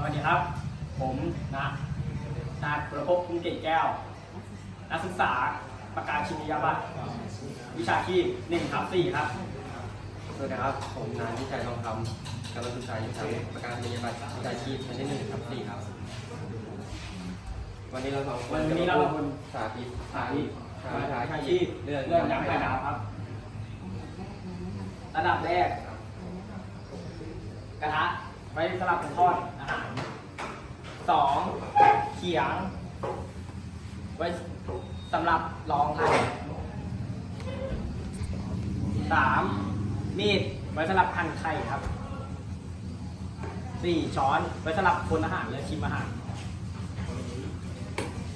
สวัสดีครับ ผมนะนายประพบคุณเกตแก้ว นักศึกษาประกาศชินียบัตรวิชาชีพ1ทับ4ครับ สวัสดีครับ ผมนายวิชัยทองคำกำลังศึกษาอยู่ชั้นประกันนียบัตรวิชาชีพชั้นที่หนึ่งครับสี่ครับ วันนี้เราสองคนวันนี้เราจะมพูดสาธิตสาธิตวิชาวิชาชีชีพพเรื่องเรื่องน้ำไข่ดาวครับ ระดับแรก กระทะไว้สำหรับทอดอาหารสองเขียง ไว้สำหรับรองไข่สามมีดไว้สำหรับหั่นไข่ครับสี่ช้อนไว้สำหรับคนอาหารและชิมอาหาร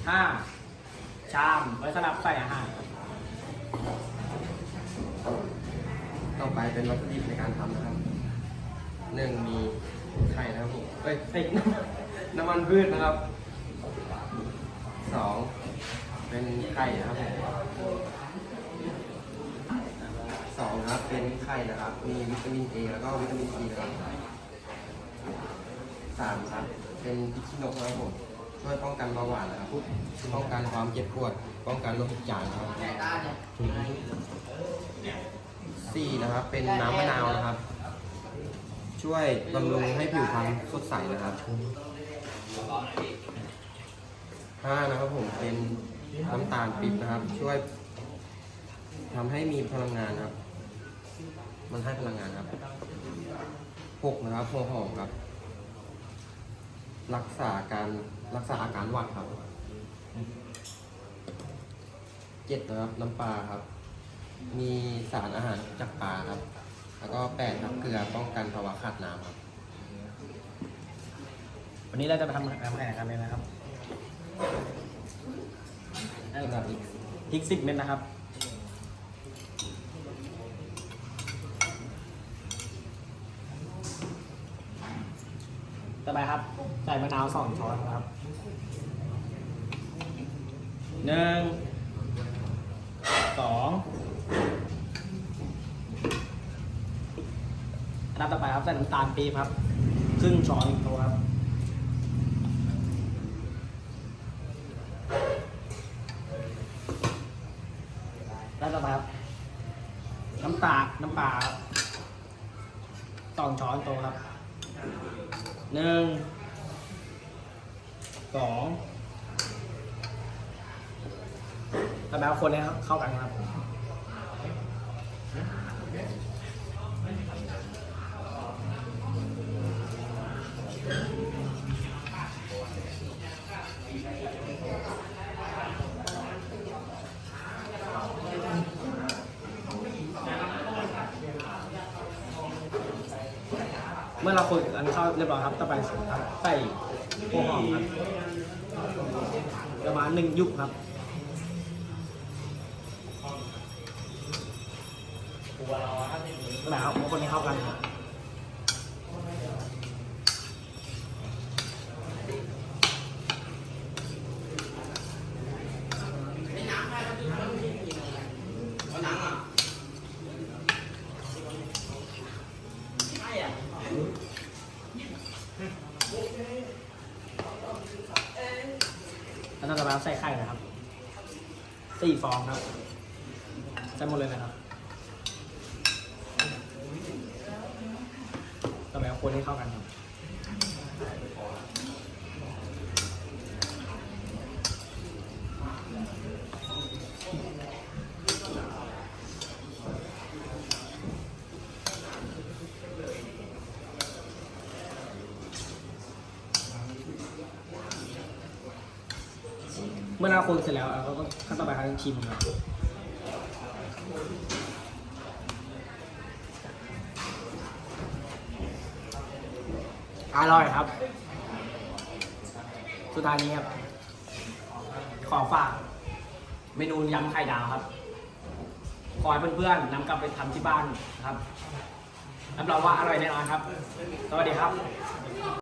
ห้าชามไว้สำหรับใส่อาหารต่อไปเป็นวัตถุดิบในการทำนะครับหนึ่งมี ไข่นะครับผมเอ้ยเอ้ยน้ำมันพืชนะครับสองเป็นไข่นะครับผมสองนะครับเป็นไข่นะครับ มีวิตามินเอแล้วก็วิตามินซีนะครับสามครับเป็นพริกขี้นกนะครับผมช่วยป้องกันเบาหวานนะครับป้องกันความเจ็บปวด ป้องกันโรคทุกอย่างนะครับสี่นะครับเป็นน้ำมะนาวนะครับ ช่วยบำรุงให้ผิวพรรณสดใสนะครับห้านะครับผมเป็นน้ำตาลปี๊บนะครับ ช่วยทำให้มีพลังงานครับ มันให้พลังงานครับหกนะครับหัวหอมครับ รักษาการรักษาอาการหวัดครับเจ็ดนะครับน้ำปลาครับ มีสารอาหารจากปลาครับ แล้วก็แปดครับเกลือป้องกันภาวะขาดน้ำครับ วันนี้เราจะไปทำทำแข่งกันเลยนะครับแล้วก็อีกพริกสิบเม็ดนะครับ ต่อไปครับ ใส่มะนาวสองช้อนครับหนึ่ง สอง อันดับต่อไปครับใส่น้ำตาลปี๊บครับ ครึ่งช้อนโต๊ะครับแล้วต่อไปครับ น้ำตาลน้ำปลาครับสองช้อนโต๊ะครับหนึ่งสองแล้วแบบคนให้เข้ากันครับ เมื่อเราคนอันเข้าเรียบร้อยครับต่อไปใส่หัวหอมครับประมาณหนึ่งยุบครับแล้วครับคนให้เข้ากันครับ แล้วต่อไปครับใส่ไข่นะครับสี่ฟองครับใส่หมดเลยนะครับต่อไปเอาคนให้เข้ากันครับ เมื่อเราคนเสร็จแล้วเราก็ขั้นต่อไปคือชิมครับอร่อยครับ สุดท้ายนี้ครับ ขอฝาก เมนูยำไข่ดาวครับขอให้เพื่อนๆนำกลับไปทำที่บ้านนะครับรับรองว่าอร่อยแน่นอนครับ สวัสดีครับ